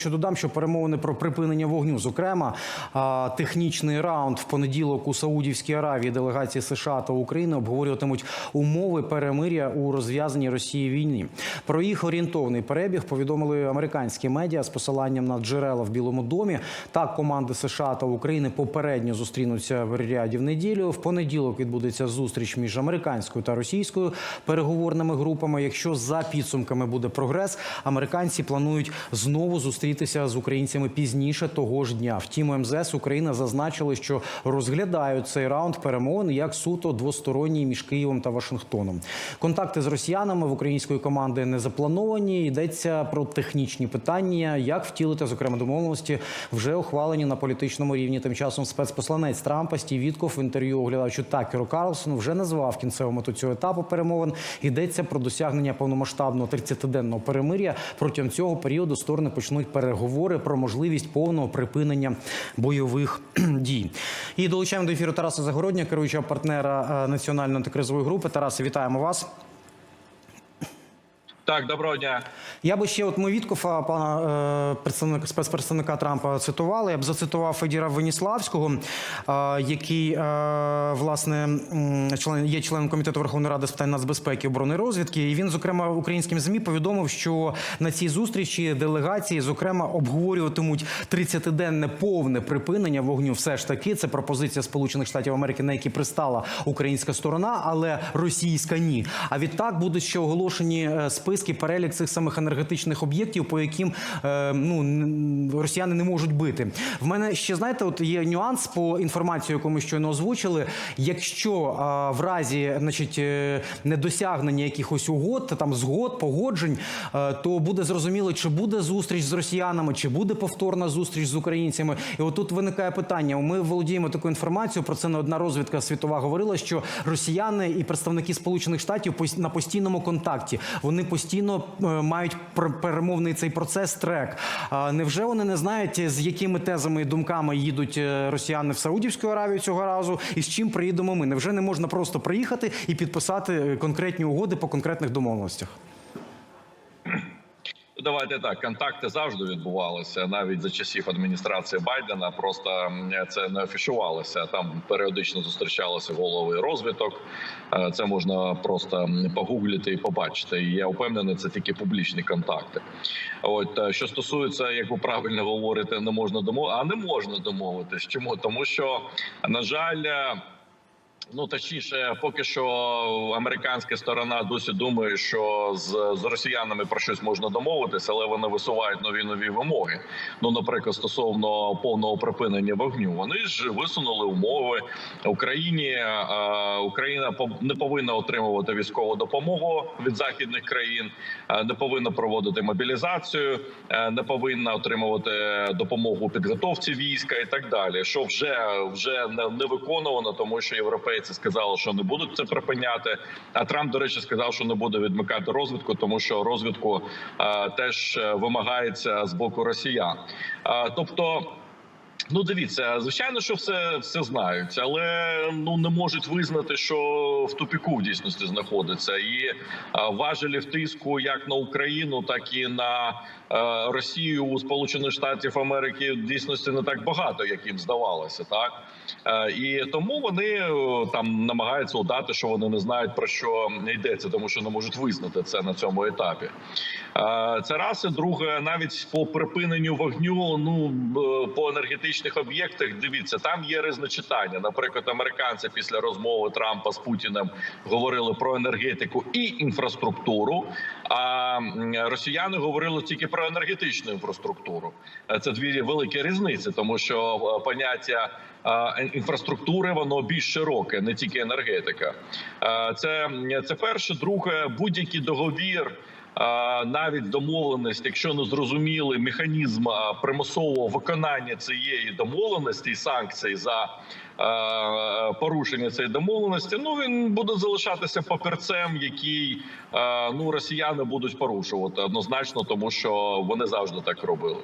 Що додам, що перемовини про припинення вогню, зокрема технічний раунд в понеділок у Саудівській Аравії делегації США та України обговорюватимуть умови перемиря у розв'язаній Росії війні. Про їх орієнтовний перебіг повідомили американські медіа з посиланням на джерела в Білому домі. Так, команди США та України попередньо зустрінуться в Ріаді в неділю. В понеділок відбудеться зустріч між американською та російською переговорними групами. Якщо за підсумками буде прогрес, американці планують знову зустрітися з українцями пізніше того ж дня. Втім, МЗС України зазначили, що розглядають цей раунд перемовин як суто двосторонній між Києвом та Вашингтоном. Контакти з росіянами в української команди не заплановані. Йдеться про технічні питання, як втілити зокрема домовленості, вже ухвалені на політичному рівні. Тим часом спецпосланець Трампа Стів в інтерв'ю оглядачу Такеру Карлсону вже назвав кінцеву мету цього етапу перемовин. Йдеться про досягнення повномасштабного 30-денного перемиря. Протягом цього періоду сторони почнуть переговори про можливість повного припинення бойових дій. І долучаємо до ефіру Тараса Загородня, керуючого партнера е, національної антикризової групи. Тараса, вітаємо вас. Так, доброго дня. Я би ще от ми Віткофа, пана е, представника спецпредставника Трампа цитували. Я б зацитував Федіра Веніславського, е, який е, власне член є членом комітету Верховної Ради з питань нацбезпеки, оборони розвідки. І він, зокрема, українським змі повідомив, що на цій зустрічі делегації, зокрема, обговорюватимуть 30-денне повне припинення вогню. Все ж таки, це пропозиція Сполучених Штатів Америки, на які пристала українська сторона, але російська ні. А відтак будуть ще оголошені е, списки перелік цих самих енергетичних об'єктів, по яким е, ну росіяни не можуть бити. В мене ще знаєте, от є нюанс по інформації, яку ми щойно озвучили. Якщо а, в разі, значить, е, недосягнення якихось угод, там згод, погоджень, е, то буде зрозуміло, чи буде зустріч з росіянами, чи буде повторна зустріч з українцями. І отут виникає питання. Ми володіємо такою інформацією. Про це не одна розвідка світова говорила, що росіяни і представники Сполучених Штатів на постійному контакті. Вони постійно е, мають перемовний цей процес трек. Невже вони не знають, з якими тезами і думками їдуть е, росіяни в Саудівську Аравію цього разу, і з чим приїдемо ми? Невже не можна просто приїхати і підписати е, конкретні угоди по конкретних домовленостях? Давайте так. Контакти завжди відбувалися навіть за часів адміністрації Байдена. Просто це не афішувалося. Там періодично зустрічалися голови розвиток. Е, Це можна просто погуглити і побачити. І я впевнений, це тільки публічні контакти. От е, що стосується, як ви правильно говорите, не можна домовити, а не можна домовитись. Чому тому, що на жаль. Ну точніше, поки що американська сторона досі думає, що з, з росіянами про щось можна домовитися, але вони висувають нові нові вимоги. Ну, наприклад, стосовно повного припинення вогню, вони ж висунули умови Україні. Е, Україна не повинна отримувати військову допомогу від західних країн, е, не повинна проводити мобілізацію, е, не повинна отримувати допомогу у підготовці війська і так далі. Що вже вже не, виконувано, тому що європейці сказали, що не будуть це припиняти. А Трамп, до речі, сказав, що не буде відмикати розвідку, тому що розвідку е, теж е, вимагається з боку росіян. Е, тобто. Ну, дивіться, звичайно, що все, все знають, але ну не можуть визнати, що в тупіку в дійсності знаходиться, і а, важелів тиску як на Україну, так і на е, Росію у Сполучених Штатів Америки в дійсності не так багато, як їм здавалося, так Е, і тому вони е, там намагаються удати, що вони не знають про що йдеться, тому що не можуть визнати це на цьому етапі. Е, Це раз і друге, навіть по припиненню вогню. Ну е, по енергетичних об'єктах. Дивіться, там є різночитання. Наприклад, американці після розмови Трампа з Путіним говорили про енергетику і інфраструктуру. А росіяни говорили тільки про енергетичну інфраструктуру. Е, Це дві великі різниці, тому що поняття. Інфраструктури воно більш широке, не тільки енергетика. Це, це перше. Друге, будь-який договір навіть домовленість, якщо не зрозуміли механізм примусового виконання цієї домовленості і санкцій за порушення цієї домовленості, ну він буде залишатися папірцем, який ну росіяни будуть порушувати однозначно, тому що вони завжди так робили.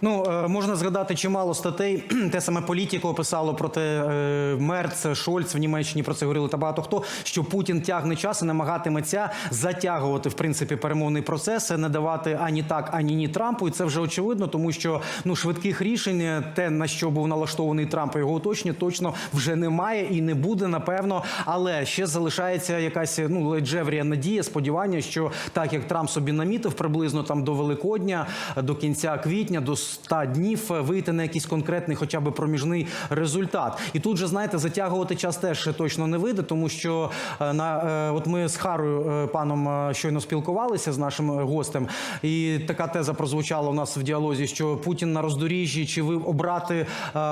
Ну е, можна згадати чимало статей. Те саме політико описало проти е, Мерц, Шольц в Німеччині про це говорили та багато хто. Що Путін тягне час і намагатиметься затягувати в принципі перемовний процес, не давати ані так, ані ні Трампу. І це вже очевидно, тому що ну швидких рішень, те на що був налаштований Трамп його оточення, точно вже немає і не буде, напевно. Але ще залишається якась ну ледь жеврія надія, сподівання, що так як Трамп собі намітив приблизно там до Великодня, до кінця квітня, до 100 днів вийти на якийсь конкретний, хоча б проміжний результат. І тут же знаєте, затягувати час теж точно не вийде, тому що е, на е, от ми з Харою е, паном е, щойно спілкувалися з нашим е, гостем, і така теза прозвучала у нас в діалозі, що Путін на роздоріжжі, чи ви обрати е,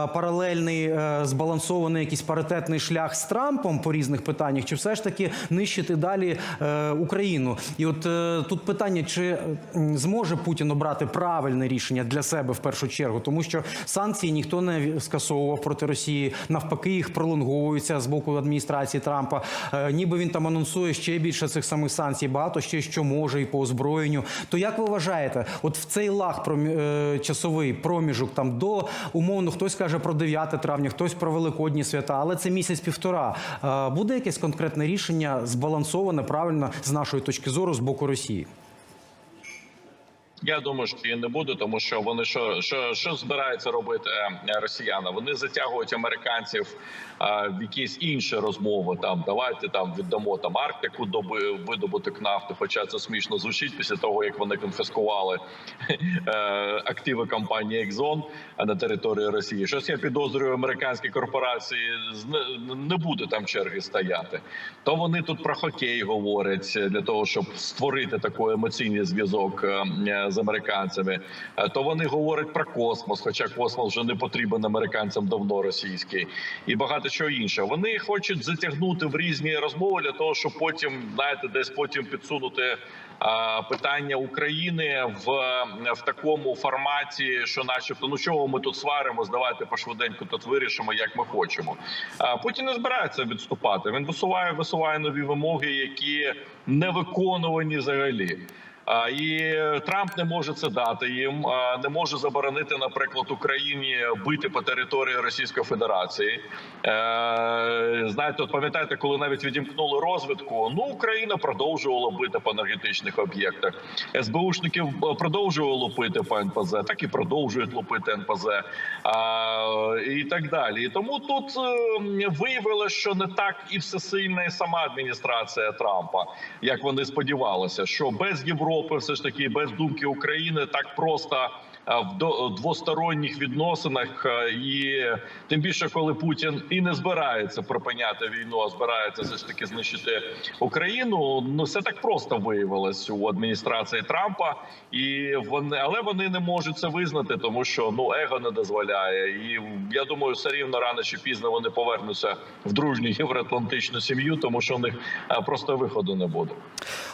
паралельний е, збалансований якийсь паритетний шлях з Трампом по різних питаннях, чи все ж таки нищити далі е, Україну? І от е, тут питання, чи е, зможе Путін обрати правильне рішення для себе в першу чергу, тому що санкції ніхто не скасовував проти Росії, навпаки, їх пролонговуються з боку адміністрації Трампа. Е, ніби він там анонсує ще більше цих самих санкцій, багато ще що може і по озброєнню. То як ви вважаєте, от в цей лаг е, часовий проміжок там до умовно хтось каже про 9 травня, хтось про великодні свята, але це місяць півтора. Е, буде якесь конкретне рішення збалансоване правильно з нашої точки зору з боку Росії? Я думаю, що і не буде, тому що вони що, що, що збираються робити е, росіяни? Вони затягують американців е, в якісь інші розмови. Там давайте там віддамо там Арктику до би- видобуток нафти. Хоча це смішно звучить після того, як вони конфіскували е, активи компанії Exxon на території Росії. Щось я підозрюю, американські корпорації не- буде там черги стояти. То вони тут про хокей говорять для того, щоб створити такий емоційний зв'язок е, з американцями. Е, То вони говорять про космос, хоча космос вже не потрібен американцям давно російський, і багато чого іншого. Вони хочуть затягнути в різні розмови для того, щоб потім знаєте, десь потім підсунути е, питання України в, в такому форматі, що, начебто, ну чого ми тут сваримось, давайте пошвиденько тут вирішимо, як ми хочемо. Путін не збирається відступати. Він висуває, висуває нові вимоги, які не виконувані взагалі. І Трамп не може це дати їм, не може заборонити, наприклад, Україні бити по території Російської Федерації. Е, Знаєте, от пам'ятаєте, коли навіть відімкнули розвідку, ну Україна продовжувала бити по енергетичних об'єктах. СБУшників продовжували лупити по НПЗ, так і продовжують лупити НПЗ і так далі. Тому тут е, виявилося, що не так і всесильна і сама адміністрація Трампа, як вони сподівалися, що без Європи, все ж таки, без думки України, так просто. В до- двосторонніх відносинах е, і тим більше, коли Путін і не збирається припиняти війну, а збирається все ж таки знищити Україну. Ну все так просто виявилось у адміністрації Трампа, і вони, але вони не можуть це визнати, тому що ну его не дозволяє. І я думаю, все рівно рано чи пізно вони повернуться в дружню євроатлантичну сім'ю, тому що у них е, просто виходу не буде.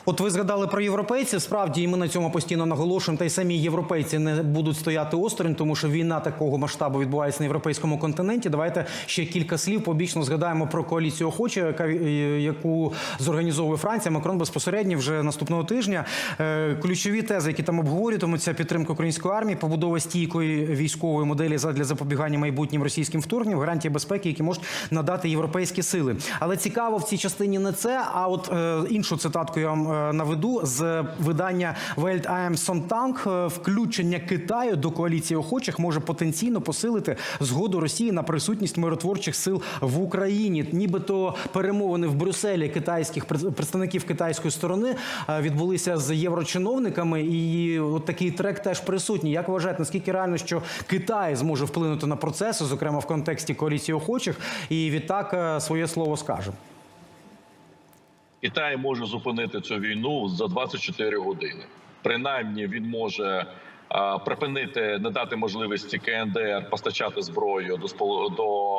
От ви згадали про європейців. Справді, і ми на цьому постійно наголошуємо. Та й самі європейці не будуть стояти осторонь, тому що війна такого масштабу відбувається на європейському континенті. Давайте ще кілька слів побічно згадаємо про коаліцію охоче, яка е, яку зорганізовує Франція. Макрон безпосередньо вже наступного тижня. Е, Ключові тези, які там обговорюватимуться, підтримка української армії, побудова стійкої військової моделі задля запобігання майбутнім російським вторгненням, гарантії безпеки, які можуть надати європейські сили. Але цікаво в цій частині не це. А от е, іншу цитатку я вам наведу з видання Welt AM Sonntag. Е, Включення Китаю до коаліції охочих може потенційно посилити згоду Росії на присутність миротворчих сил в Україні. Нібито перемовини в Брюсселі китайських пред- представників китайської сторони е, відбулися з єврочиновниками, і от такий трек теж присутній. Як вважаєте, наскільки реально, що Китай зможе вплинути на процеси, зокрема в контексті коаліції охочих, і відтак е, своє слово скаже? Китай може зупинити цю війну за 24 години. Принаймні, він може припинити, не дати можливості КНДР постачати зброю до до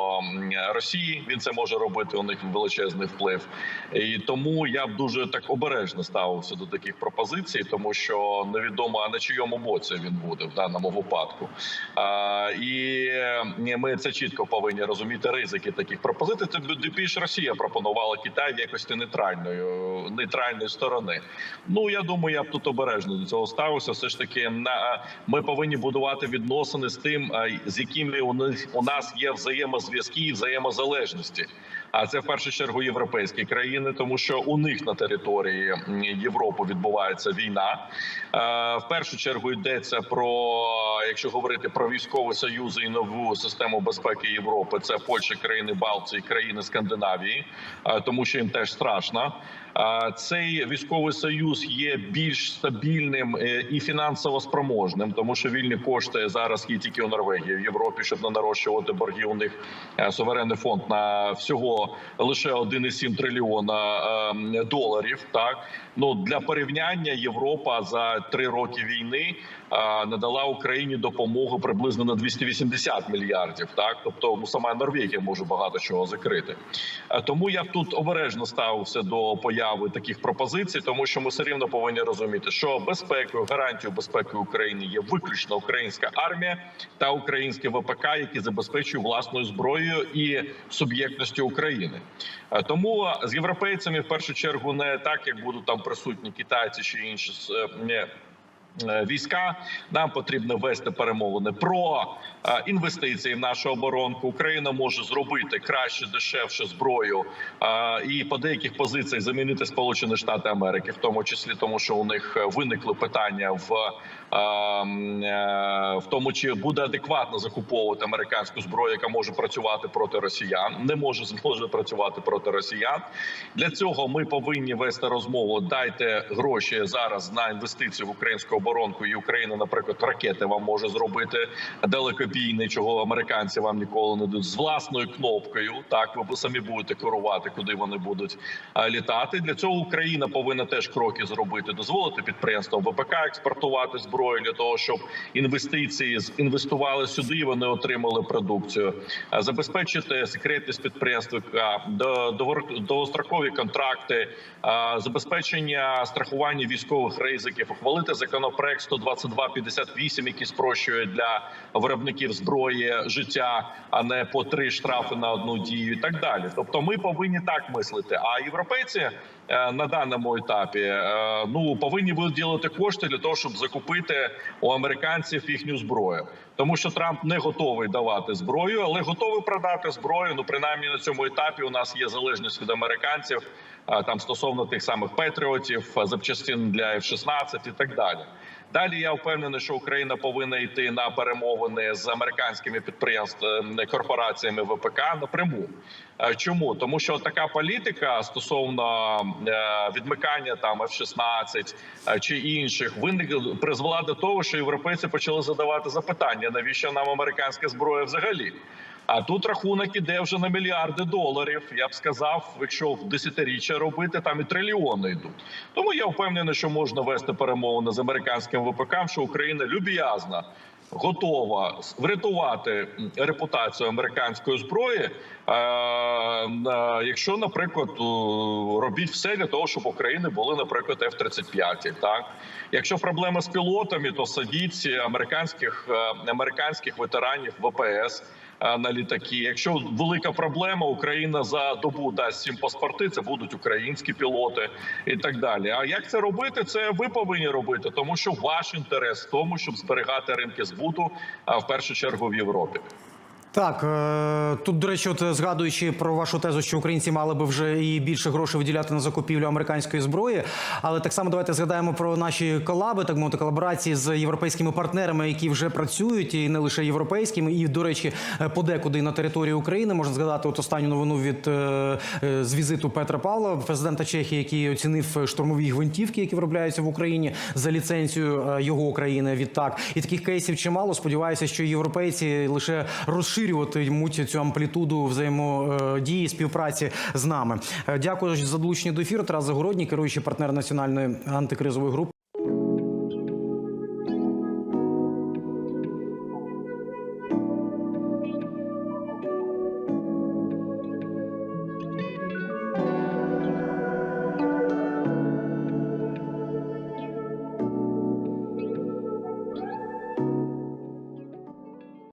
Росії. Він це може робити. У них величезний вплив, і тому я б дуже так обережно ставився до таких пропозицій, тому що невідомо а на чийому боці він буде в даному випадку. А, і е, ми це чітко повинні розуміти ризики таких пропозицій. Тим більше Росія пропонувала Китай в якості нейтральної нейтральної сторони. Ну я думаю, я б тут обережно до цього ставився. Все ж таки, на ми повинні будувати відносини з тим, з якими у них у нас є взаємозв'язки і взаємозалежності. А це в першу чергу європейські країни, тому що у них на території Європи відбувається війна. Е, В першу чергу йдеться про якщо говорити про військові союзи і нову систему безпеки Європи, це Польща, країни Балтії, країни Скандинавії, е, тому що їм теж страшно. Цей військовий союз є більш стабільним е, і фінансово спроможним, тому що вільні кошти зараз є тільки у Норвегії в Європі, щоб не нарощувати борги. У них е, суверенний фонд на всього лише 1,7 трильйона е, доларів. Так ну для порівняння Європа за три роки війни надала Україні допомогу приблизно на 280 мільярдів. Так, тобто ну, сама Норвегія може багато чого закрити. Тому я тут обережно ставився до появи таких пропозицій, тому що ми все рівно повинні розуміти, що безпекою, гарантією безпеки України є виключно українська армія та українське ВПК, які забезпечують власною зброєю і суб'єктністю України. Е, Тому з європейцями в першу чергу не так, як будуть там присутні китайці чи інші е, війська. Нам потрібно вести перемовини про е, інвестиції в нашу оборонку. Україна може зробити краще, дешевше зброю е, і по деяких позиціях замінити Сполучені Штати Америки, в тому числі тому, що у них е, виникли питання в, е, е, в тому, чи буде адекватно закуповувати американську зброю, яка може працювати проти росіян, не може зможе працювати проти росіян. Для цього ми повинні вести розмову. Дайте гроші зараз на інвестиції в українську оборонку, і Україна, наприклад, ракети вам може зробити далекобійні, чого американці вам ніколи не дадуть з власною кнопкою. Так ви самі будете керувати, куди вони будуть літати. Для цього Україна повинна теж кроки зробити, дозволити підприємствам ВПК експортувати зброю для того, щоб інвестиції інвестували сюди. і Вони отримали продукцію, забезпечити секретність підприємств, до- довор- довгострокові контракти, забезпечення страхування військових ризиків, ухвалити законопроект 12258, який спрощує для виробників зброї життя, а не по три штрафи на одну дію, і так далі. Тобто, ми повинні так мислити. А європейці на даному етапі е, ну повинні виділити кошти для того, щоб закупити у американців їхню зброю. Тому що Трамп не готовий давати зброю, але готовий продати зброю. Ну принаймні на цьому етапі у нас є залежність від американців е, там стосовно тих самих патріотів, е, запчастин для F-16 і так далі. Далі я впевнений, що Україна повинна йти на перемовини з американськими підприємствами корпораціями ВПК напряму. Е, Чому тому, що така політика стосовно е, відмикання там F-16 е, чи інших виник призвела до того, що європейці почали задавати запитання: навіщо нам американська зброя взагалі? А тут рахунок іде вже на мільярди доларів. Я б сказав, якщо в десятиріччя робити, там і трильйони йдуть. Тому я впевнений, що можна вести перемовини з американським ВПК, що Україна люб'язна. Готова врятувати репутацію американської зброї, якщо, наприклад, робіть все для того, щоб України були, наприклад, F-35. Так, якщо проблема з пілотами, то садіть американських е, американських ветеранів ВПС на літаки. Якщо велика проблема, Україна за добу дасть сім паспорти. Це будуть українські пілоти і так далі. А як це робити? Це ви повинні робити, тому що ваш інтерес в тому, щоб зберігати ринки збуту, а в першу чергу в Європі. Так, е, тут, до речі, от згадуючи про вашу тезу, що українці мали би вже і більше грошей виділяти на закупівлю американської зброї, але так само давайте згадаємо про наші колаби, так мовити, колаборації з європейськими партнерами, які вже працюють, і не лише європейськими, і до речі, е, подекуди на території України можна згадати от останню новину від е, з візиту Петра Павла, президента Чехії, який оцінив штурмові гвинтівки, які виробляються в Україні за ліцензію його країни. Відтак і таких кейсів чимало. Сподіваюся, що європейці лише розширюватимуть цю амплітуду взаємодії співпраці з нами. Е, Дякую за долучення до ефіру. Тарас Загородній, керуючий партнер національної антикризової групи.